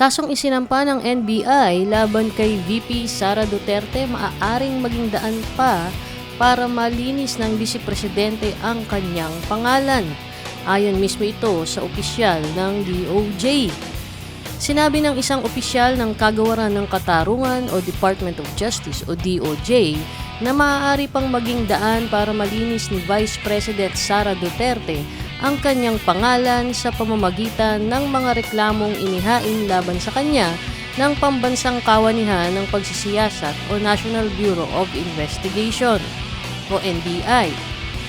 Kasong isinampa ng NBI laban kay VP Sara Duterte maaaring maging daan pa para malinis ng Vice Presidente ang kanyang pangalan. Ayon mismo ito sa opisyal ng DOJ. Sinabi ng isang opisyal ng Kagawaran ng Katarungan o Department of Justice o DOJ na maaari pang maging daan para malinis ni Vice President Sara Duterte ang kanyang pangalan sa pamamagitan ng mga reklamong inihain laban sa kanya ng Pambansang Kawanihan ng Pagsisiyasat o National Bureau of Investigation o NBI.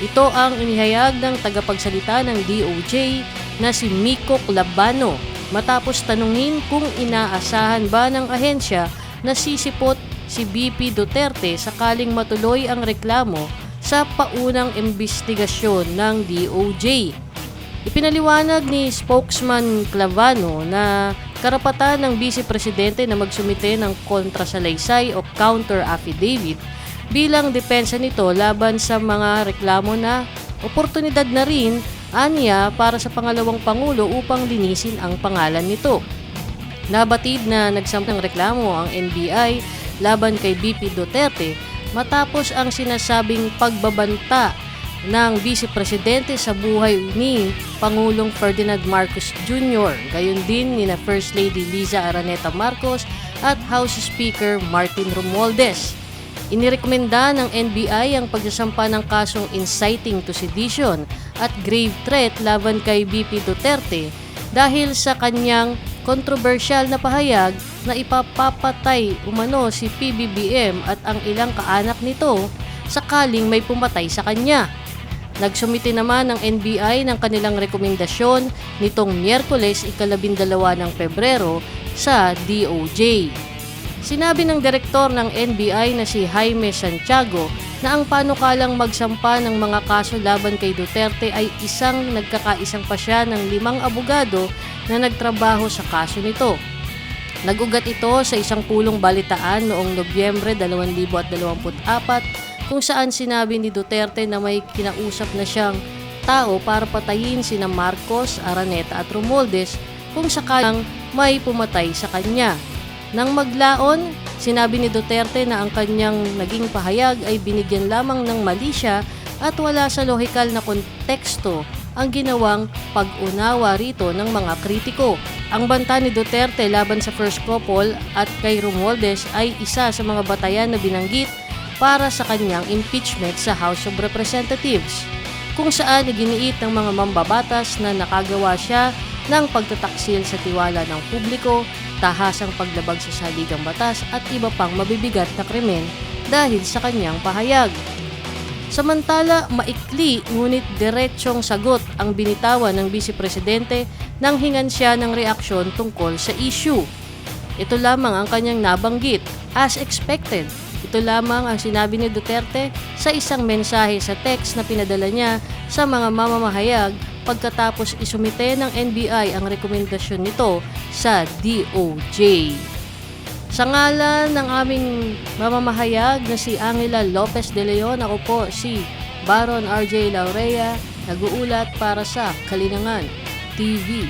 Ito ang inihayag ng tagapagsalita ng DOJ na si Miko Labano matapos tanungin kung inaasahan ba ng ahensya na sisipot si BP Duterte sakaling matuloy ang reklamo sa paunang investigasyon ng DOJ. Ipinaliwanag ni spokesman Clavano na karapatan ng Vice Presidente na magsumite ng kontrasalaysay o counter affidavit bilang depensa nito laban sa mga reklamo na oportunidad na rin aniya para sa pangalawang pangulo upang linisin ang pangalan nito. Nabatid na nagsampang reklamo ang NBI laban kay BP Duterte matapos ang sinasabing pagbabanta ng Vice Presidente sa buhay ni Pangulong Ferdinand Marcos Jr. Gayon din ni na First Lady Liza Araneta Marcos at House Speaker Martin Romualdez. Inirekomenda ng NBI ang pagsasampa ng kasong inciting to sedition at grave threat laban kay BP Duterte dahil sa kanyang kontrobersyal na pahayag na ipapapatay umano si PBBM at ang ilang kaanak nito sakaling may pumatay sa kanya. Nagsumite naman ng NBI ng kanilang rekomendasyon nitong Miyerkules ikalabindalawa ng Pebrero sa DOJ. Sinabi ng direktor ng NBI na si Jaime Santiago na ang panukalang magsampa ng mga kaso laban kay Duterte ay isang nagkakaisang pa siya ng limang abogado na nagtrabaho sa kaso nito. Nagugat ito sa isang pulong balitaan noong Nobyembre 2024 kung saan sinabi ni Duterte na may kinausap na siyang tao para patayin sina Marcos, Araneta at Romualdez kung sakalang may pumatay sa kanya. Nang maglaon, sinabi ni Duterte na ang kanyang naging pahayag ay binigyan lamang ng mali at wala sa lohikal na konteksto ang ginawang pag-unawa rito ng mga kritiko. Ang banta ni Duterte laban sa first couple at kay Romualdez ay isa sa mga batayan na binanggit para sa kanyang impeachment sa House of Representatives, kung saan iginiit ng mga mambabatas na nakagawa siya ng pagtataksil sa tiwala ng publiko, tahasang paglabag sa saligang batas at iba pang mabibigat na krimen dahil sa kanyang pahayag. Samantala, maikli ngunit diretsyong sagot ang binitawan ng Vice Presidente nang hingan siya ng reaksyon tungkol sa issue. Ito lamang ang kanyang nabanggit, as expected. Ito lamang ang sinabi ni Duterte sa isang mensahe sa text na pinadala niya sa mga mamamahayag pagkatapos isumite ng NBI ang rekomendasyon nito sa DOJ. Sa ngalan ng aming mamamahayag na si Angela Lopez de Leon, ako po si Baron RJ Laurea, nag-uulat para sa Kalinangan TV.